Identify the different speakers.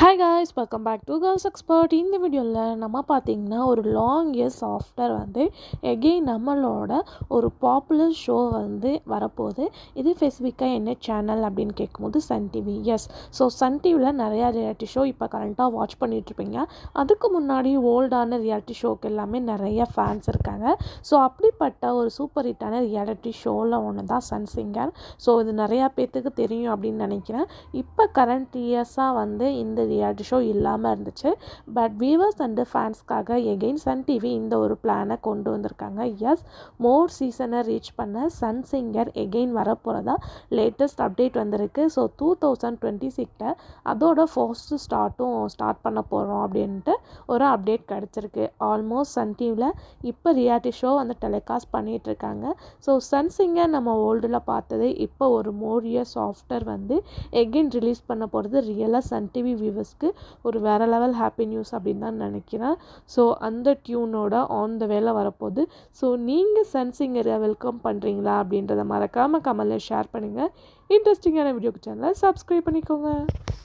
Speaker 1: Hi guys welcome back to girls expert இந்த வீடியோவில் நம்ம பார்த்தீங்கன்னா ஒரு லாங் இயர்ஸ் ஆஃப்டர் வந்து எகெயின் நம்மளோட ஒரு பாப்புலர் ஷோ வந்து வரப்போகுது. இது ஸ்பெசிஃபிக்காக என்ன சேனல் அப்படின்னு கேட்கும்போது Sun TV yes so Sun டிவியில் நிறையா ரியாலிட்டி ஷோ இப்போ கரண்ட்டாக வாட்ச் பண்ணிகிட்ருப்பீங்க அதுக்கு முன்னாடி ஓல்டான ரியாலிட்டி ஷோக்கு எல்லாமே நிறைய ஃபேன்ஸ் இருக்காங்க. ஸோ அப்படிப்பட்ட ஒரு சூப்பர் ஹிட்டான ரியாலிட்டி ஷோவில் ஒன்று தான் சன் சிங்கர் ஸோ இது நிறையா பேர்த்துக்கு தெரியும் அப்படின்னு நினைக்கிறேன். இப்போ கரண்ட் இயர்ஸாக வந்து இந்த ரியாலிட்டி ஷோ இல்லாமல் இருந்துச்சு. பட் வியூவர்ஸ் அண்டு ஃபேன்ஸ்க்காக எகெயின் சன் டிவி இந்த ஒரு பிளானை கொண்டு வந்திருக்காங்க. எஸ் மோர் சீசனை ரீச் பண்ண சன் சிங்கர் எகெயின் வரப்போகிறதா லேட்டஸ்ட் அப்டேட் வந்திருக்கு. ஸோ டூ தௌசண்ட் டுவெண்ட்டி சிக்ஸில் அதோட ஃபர்ஸ்ட்டு ஸ்டார்ட்டும் ஸ்டார்ட் பண்ண போகிறோம் அப்படின்ட்டு ஒரு அப்டேட் கிடச்சிருக்கு. ஆல்மோஸ்ட் சன் டிவியில் இப்போ ரியாலிட்டி ஷோ வந்து டெலிகாஸ்ட் பண்ணிகிட்டு இருக்காங்க. ஸோ சன் சிங்கர் நம்ம ஓல்டில் பார்த்தது இப்போ ஒரு மோர் இயர்ஸ் சாஃப்ட்வேர் வந்து எகெயின் ரிலீஸ் பண்ண போகிறது ரியலாக சன் டிவி வியூவர்ஸ்க்கு ஒரு வேறு லெவல் ஹாப்பி நியூஸ் அப்படின்னு தான் நினைக்கிறேன். ஸோ அந்த டியூனோட ஆன் த வேலை வரப்போகுது. ஸோ நீங்கள் சன் சிங்கரை வெல்கம் பண்ணுறீங்களா அப்படின்றத மறக்காமல் கமலில் ஷேர் பண்ணுங்கள் இன்ட்ரெஸ்டிங்கான வீடியோக்கு சேனலை சப்ஸ்கிரைப் பண்ணிக்கோங்க.